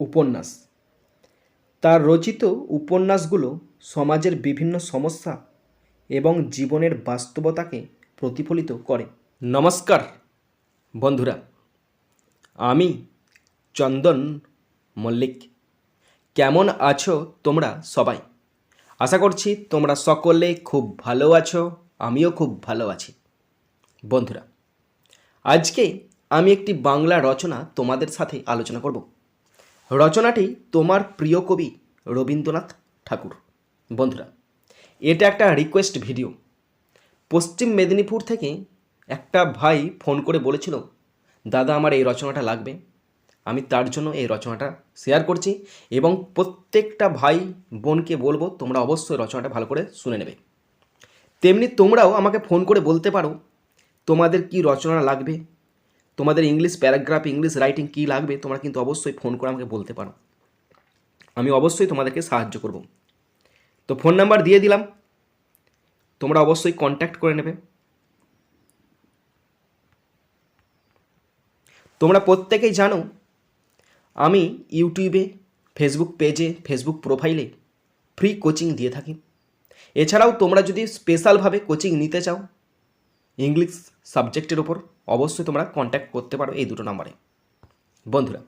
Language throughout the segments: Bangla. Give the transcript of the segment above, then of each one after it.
উপন্যাস। তার রচিত উপন্যাসগুলো সমাজের বিভিন্ন সমস্যা এবং জীবনের বাস্তবতাকে প্রতিফলিত করে। নমস্কার বন্ধুরা, আমি চন্দন মল্লিক। কেমন আছো তোমরা সবাই? আশা করছি তোমরা সকলে খুব ভালো আছো, আমিও খুব ভালো আছি। বন্ধুরা, আজকে আমি একটি বাংলা রচনা তোমাদের সাথে আলোচনা করব। রচনাটি তোমার প্রিয় কবি রবীন্দ্রনাথ ঠাকুর। বন্ধুরা, এটা একটা রিকোয়েস্ট ভিডিও পশ্চিম মেদিনীপুর থেকে একটা ভাই ফোন করে বলেছিল, দাদা, আমার এই রচনাটা লাগবে। আমি তার জন্য এই রচনাটা শেয়ার করছি এবং প্রত্যেকটা ভাই বোনকে বলব, তোমরা অবশ্যই রচনাটা ভালো করে শুনে নেবে। তেমনি তোমরাও আমাকে ফোন করে বলতে পারো, তোমাদের কি রচনা লাগবে? তোমাদের ইংলিশ প্যারাগ্রাফ ইংলিশ রাইটিং কী লাগবে, তোমরা কিন্তু অবশ্যই ফোন করে আমাকে বলতে পারো। আমি অবশ্যই তোমাদেরকে সাহায্য করব। তো ফোন নাম্বার দিয়ে দিলাম। তোমরা অবশ্যই কন্ট্যাক্ট করে নেবে। তোমরা প্রত্যেকেই জানো, আমি ইউটিউবে ফেসবুক পেজে ফেসবুক প্রোফাইলে ফ্রি কোচিং দিয়ে থাকি। এছাড়াও তোমরা যদি স্পেশালভাবে কোচিং নিতে চাও ইংলিশ সাবজেক্টের ওপর অবশ্যই তোমরা কন্ট্যাক্ট করতে পারো এই দুটো নাম্বারে বন্ধুরা,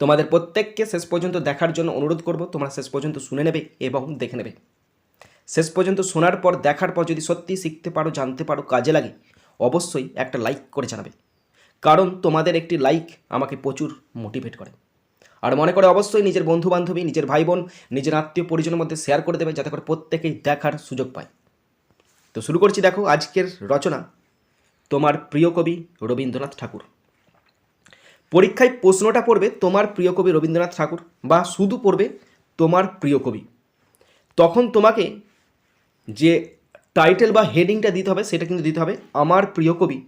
তোমাদের প্রত্যেককে শেষ পর্যন্ত দেখার জন্য অনুরোধ করব, তোমরা শেষ পর্যন্ত শুনে নেবে এবং দেখে নেবে। শেষ পর্যন্ত শোনার পর, দেখার পর যদি সত্যি শিখতে পারো, জানতে পারো, কাজে লাগে, অবশ্যই একটা লাইক করে জানাবে। কারণ তোমাদের একটি লাইক আমাকে প্রচুর মোটিভেট করে। আর মনে করে অবশ্যই নিজের বন্ধু বান্ধবী নিজের ভাই বোন নিজের আত্মীয় পরিজনের মধ্যে শেয়ার করে দেবে, যাতে করে প্রত্যেকেই দেখার সুযোগ পায়। তো শুরু করছি দেখো আজকের রচনা। তোমার প্রিয় কবি রবীন্দ্রনাথ ঠাকুর। পরীক্ষায় প্রশ্নটা পড়বে, তোমার প্রিয় কবি রবীন্দ্রনাথ ঠাকুর বা শুধু পড়বে তোমার প্রিয় কবি। তখন তোমাকে যে টাইটেল বা হেডিংটা দিতে হবে, সেটা কিন্তু দিতে হবে, আমার প্রিয় কবি।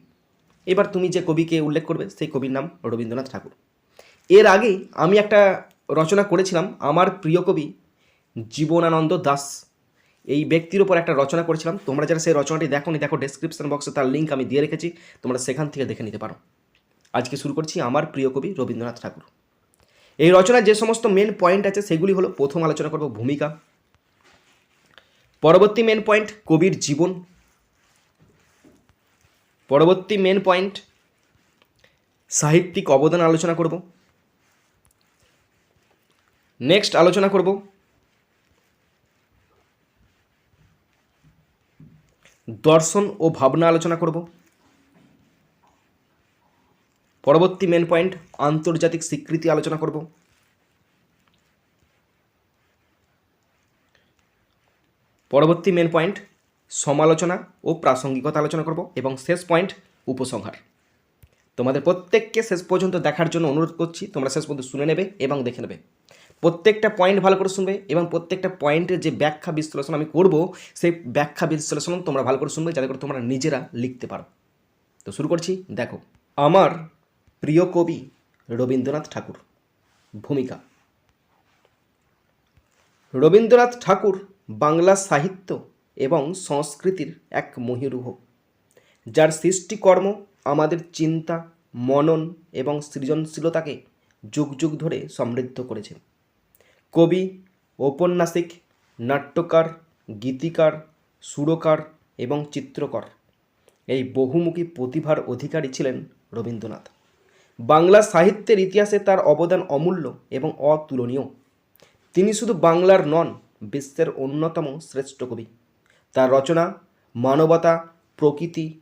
এবার তুমি যে কবিকে উল্লেখ করবে, সেই কবির নাম রবীন্দ্রনাথ ঠাকুর। এর আগে আমি একটা রচনা করেছিলাম, আমার প্রিয় কবি জীবনানন্দ দাস। এই ব্যক্তির উপর একটা রচনা করেছিলাম। তোমরা যারা সেই রচনাটি দেখো নি দেখো ডেসক্রিপশন বক্সে তার লিঙ্ক আমি দিয়ে রেখেছি। তোমরা সেখান থেকে দেখে নিতে পারো। আজকে শুরু করছি আমার প্রিয় কবি রবীন্দ্রনাথ ঠাকুর। এই রচনার যে সমস্ত মেন পয়েন্ট আছে, সেগুলি হলো, প্রথম আলোচনা করব ভূমিকা। পরবর্তী মেন পয়েন্ট কবির জীবন। পরবর্তী মেন পয়েন্ট সাহিত্যিক অবদান আলোচনা করব। নেক্সট আলোচনা করব। দর্শন ও ভাবনা আলোচনা করব। পরবর্তী মেন পয়েন্ট আন্তর্জাতিক স্বীকৃতি আলোচনা করব। পরবর্তী মেন পয়েন্ট সমালোচনা ও প্রাসঙ্গিকতা আলোচনা করব এবং শেষ পয়েন্ট উপসংহার। তোমাদের প্রত্যেককে শেষ পর্যন্ত দেখার জন্য অনুরোধ করছি, তোমরা শেষ পর্যন্ত শুনে নেবে এবং দেখে নেবে। প্রত্যেকটা পয়েন্ট ভালো করে শুনবে এবং প্রত্যেকটা পয়েন্টের যে ব্যাখ্যা বিশ্লেষণ আমি করব, সেই ব্যাখ্যা বিশ্লেষণ তোমরা ভালো করে শুনবে, যাতে করে তোমরা নিজেরা লিখতে পারো। তো শুরু করছি, দেখো। আমার প্রিয় কবি রবীন্দ্রনাথ ঠাকুর, ভূমিকা। রবীন্দ্রনাথ ঠাকুর বাংলা সাহিত্য এবং সংস্কৃতির এক মহিরুহ। যার সৃষ্টিকর্ম আমাদের চিন্তা, মনন এবং সৃজনশীলতাকে যুগ যুগ ধরে সমৃদ্ধ করেছে। কবি, ঔপন্যাসিক, নাট্যকার, গীতিকার, সুরকার এবং চিত্রকর। এই বহুমুখী প্রতিভার অধিকারী ছিলেন রবীন্দ্রনাথ। বাংলা সাহিত্যের ইতিহাসে তার অবদান অমূল্য এবং অতুলনীয়। তিনি শুধু বাংলার নন, বিশ্বের অন্যতম শ্রেষ্ঠ কবি। তার রচনা, মানবতা, প্রকৃতি,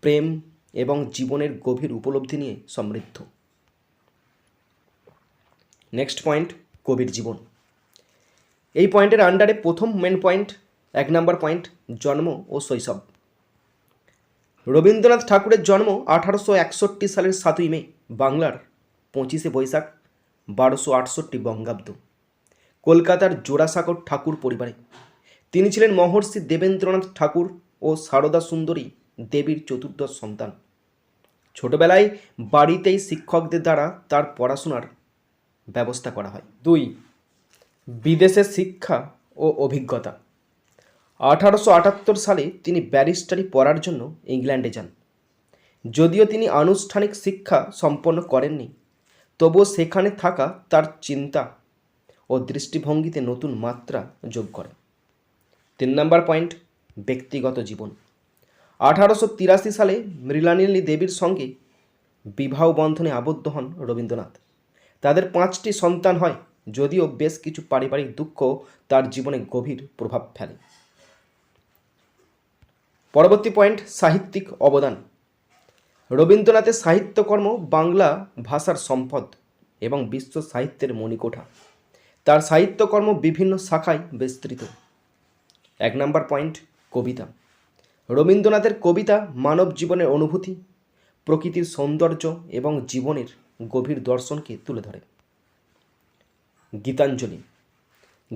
প্রেম এবং জীবনের গভীর উপলব্ধি নিয়ে সমৃদ্ধ। নেক্সট পয়েন্ট কবির জীবন। এই পয়েন্টের আন্ডারে প্রথম মেন পয়েন্ট এক নম্বর পয়েন্ট জন্ম ও শৈশব। রবীন্দ্রনাথ ঠাকুরের জন্ম আঠারোশো একষট্টি সালের সাতই মে, বাংলার পঁচিশে বৈশাখ, বারোশো আটষট্টি বঙ্গাব্দ। কলকাতার জোড়াসাগর ঠাকুর পরিবারে। তিনি ছিলেন মহর্ষি দেবেন্দ্রনাথ ঠাকুর ও সারদা সুন্দরী দেবীর চতুর্দশ সন্তান। ছোটবেলায় বাড়িতেই শিক্ষকদের দ্বারা তার পড়াশোনার ব্যবস্থা করা হয়। দুই, বিদেশে শিক্ষা ও অভিজ্ঞতা। আঠারোশো আটাত্তর সালে তিনি ব্যারিস্টারি পড়ার জন্য ইংল্যান্ডে যান। যদিও তিনি আনুষ্ঠানিক শিক্ষা সম্পন্ন করেননি, তবুও সেখানে থাকা তার চিন্তা ও দৃষ্টিভঙ্গিতে নতুন মাত্রা যোগ করে। তিন নম্বর পয়েন্ট, ব্যক্তিগত জীবন। আঠারোশো তিরাশি সালে মৃণালিনী দেবীর সঙ্গে বিবাহ বন্ধনে আবদ্ধ হন রবীন্দ্রনাথ। তাদের পাঁচটি সন্তান হয়, যদিও বেশ কিছু পারিবারিক দুঃখ তার জীবনে গভীর প্রভাব ফেলে। পরবর্তী পয়েন্ট, সাহিত্যিক অবদান। রবীন্দ্রনাথের সাহিত্যকর্ম বাংলা ভাষার সম্পদ এবং বিশ্ব সাহিত্যের মণিকোঠা। তার সাহিত্যকর্ম বিভিন্ন শাখায় বিস্তৃত। এক নম্বর পয়েন্ট, কবিতা। রবীন্দ্রনাথের কবিতা মানব জীবনের অনুভূতি, প্রকৃতির সৌন্দর্য এবং জীবনের গভীর দর্শনকে তুলে ধরে। গীতাঞ্জলি।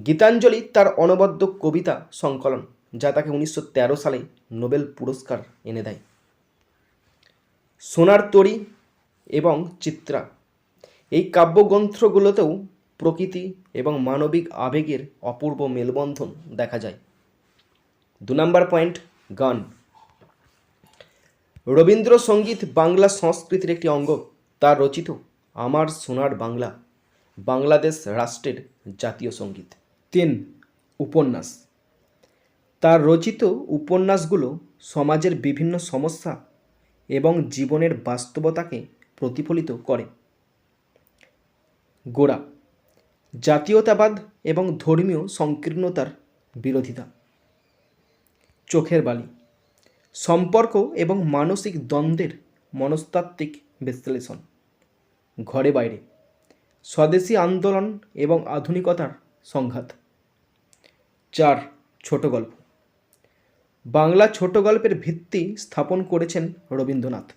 গীতাঞ্জলি তার অনবদ্য কবিতা সংকলন, যা তাকে উনিশশো তেরো সালে নোবেল পুরস্কার এনে দেয়। সোনার তরী এবং চিত্রা এই কাব্যগ্রন্থগুলোতেও প্রকৃতি এবং মানবিক আবেগের অপূর্ব মেলবন্ধন দেখা যায়। দু নম্বর পয়েন্ট, গান। রবীন্দ্রসঙ্গীত বাংলা সংস্কৃতির একটি অঙ্গ। তার রচিত আমার সোনার বাংলা, বাংলাদেশ রাষ্ট্রের জাতীয় সংগীত। তিন উপন্যাস। তার রচিত উপন্যাসগুলো সমাজের বিভিন্ন সমস্যা এবং জীবনের বাস্তবতাকে প্রতিফলিত করে। গোড়া। জাতীয়তাবাদ এবং ধর্মীয় সংকীর্ণতার বিরোধিতা। চোখের বালি। সম্পর্ক এবং মানসিক দ্বন্দ্বের মনস্তাত্ত্বিক বিশ্লেষণ। ঘরে বাইরে। স্বদেশী আন্দোলন এবং আধুনিকতার সংঘাত। চার, ছোট গল্প। বাংলা ছোট গল্পের ভিত্তি স্থাপন করেছেন রবীন্দ্রনাথ।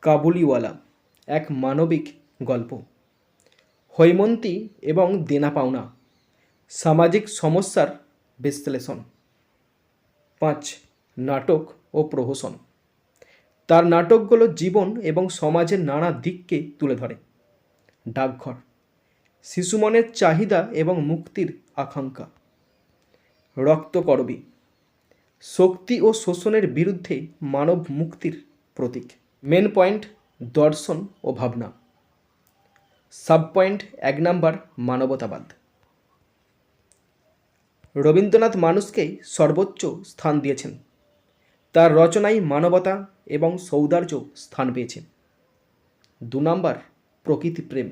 কাবুলিওয়ালা, এক মানবিক গল্প। হৈমন্তী এবং দেনা পাওনা, সামাজিক সমস্যার বিশ্লেষণ। পাঁচ, নাটক ও প্রহসন। তার নাটকগুলো জীবন এবং সমাজের নানা দিককে তুলে ধরে। ডাকঘর শিশু মনের চাহিদা এবং মুক্তির আকাঙ্ক্ষা। রক্তকরবী শক্তি ও শোষণের বিরুদ্ধে মানব মুক্তির প্রতীক। মেন পয়েন্ট, দর্শন ও ভাবনা। সাব পয়েন্ট, এক নাম্বার, মানবতাবাদ। রবীন্দ্রনাথ মানুষকে সর্বোচ্চ স্থান দিয়েছেন। তার রচনায় মানবতা এবং সৌন্দর্য স্থান পেয়েছে। দু নম্বর, প্রকৃতি প্রেম।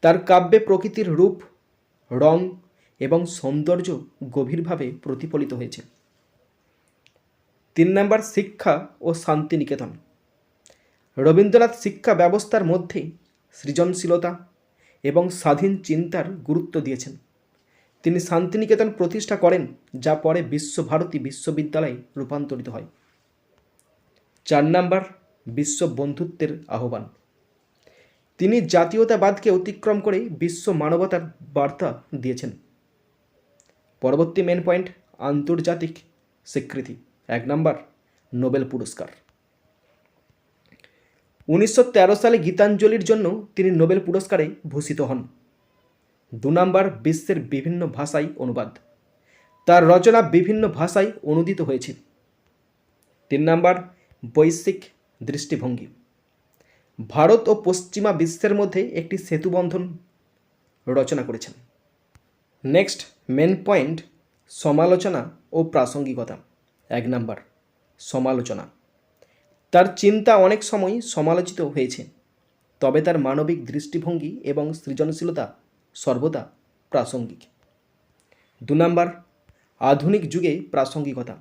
তার কাব্যে প্রকৃতির রূপ, রং এবং সৌন্দর্য গভীরভাবে প্রতিফলিত হয়েছে। তিন নম্বর, শিক্ষা ও শান্তিনিকেতন। রবীন্দ্রনাথ শিক্ষা ব্যবস্থার মধ্যে সৃজনশীলতা এবং স্বাধীন চিন্তার গুরুত্ব দিয়েছেন। তিনি শান্তিনিকেতন প্রতিষ্ঠা করেন, যা পরে বিশ্বভারতী বিশ্ববিদ্যালয়ে রূপান্তরিত হয়। চার নাম্বার, বিশ্ব বন্ধুত্বের আহ্বান। তিনি জাতীয়তাবাদকে অতিক্রম করে বিশ্ব মানবতার বার্তা দিয়েছেন। পরবর্তী মেন পয়েন্ট আন্তর্জাতিক স্বীকৃতি। এক নাম্বার, নোবেল পুরস্কার। উনিশশো তেরো সালে গীতাঞ্জলির জন্য তিনি নোবেল পুরস্কারে ভূষিত হন। দু নম্বর বিশ্বের বিভিন্ন ভাষায় অনুবাদ। তার রচনা বিভিন্ন ভাষায় অনুদিত হয়েছে। তিন নাম্বার বৈশ্বিক দৃষ্টিভঙ্গি। ভারত ও পশ্চিমা বিশ্বের মধ্যে একটি সেতুবন্ধন রচনা করেছেন। নেক্সট মেন পয়েন্ট, সমালোচনা ও প্রাসঙ্গিকতা। এক নাম্বার, সমালোচনা। তার চিন্তা অনেক সময় সমালোচিত হয়েছে, তবে তার মানবিক দৃষ্টিভঙ্গি এবং সৃজনশীলতা সর্বদা প্রাসঙ্গিক। দু নাম্বার, আধুনিক যুগে প্রাসঙ্গিকতা।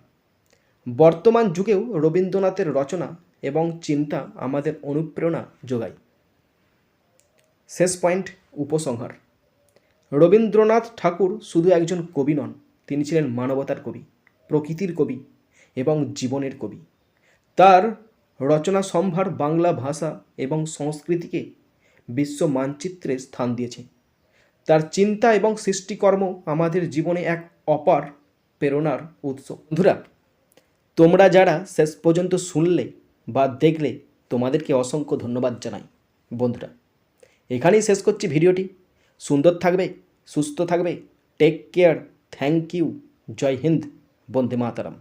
বর্তমান যুগেও রবীন্দ্রনাথের রচনা এবং চিন্তা আমাদের অনুপ্রেরণা যোগায়। শেষ পয়েন্ট, উপসংহার। রবীন্দ্রনাথ ঠাকুর শুধু একজন কবি নন, তিনি ছিলেন মানবতার কবি, প্রকৃতির কবি এবং জীবনের কবি। তার রচনা সম্ভার বাংলা ভাষা এবং সংস্কৃতিকে বিশ্ব মানচিত্রে স্থান দিয়েছে। তার চিন্তা এবং সৃষ্টিকর্ম আমাদের জীবনে এক অপার প্রেরণার উৎস। বন্ধুরা, তোমরা যারা শেষ পর্যন্ত শুনলে বা দেখলে, তোমাদেরকে অসংখ্য ধন্যবাদ জানাই। বন্ধুরা, এখানেই শেষ করছি ভিডিওটি। সুন্দর থাকবে, সুস্থ থাকবে। Take care thank you Joy Hind. Vande Mataram.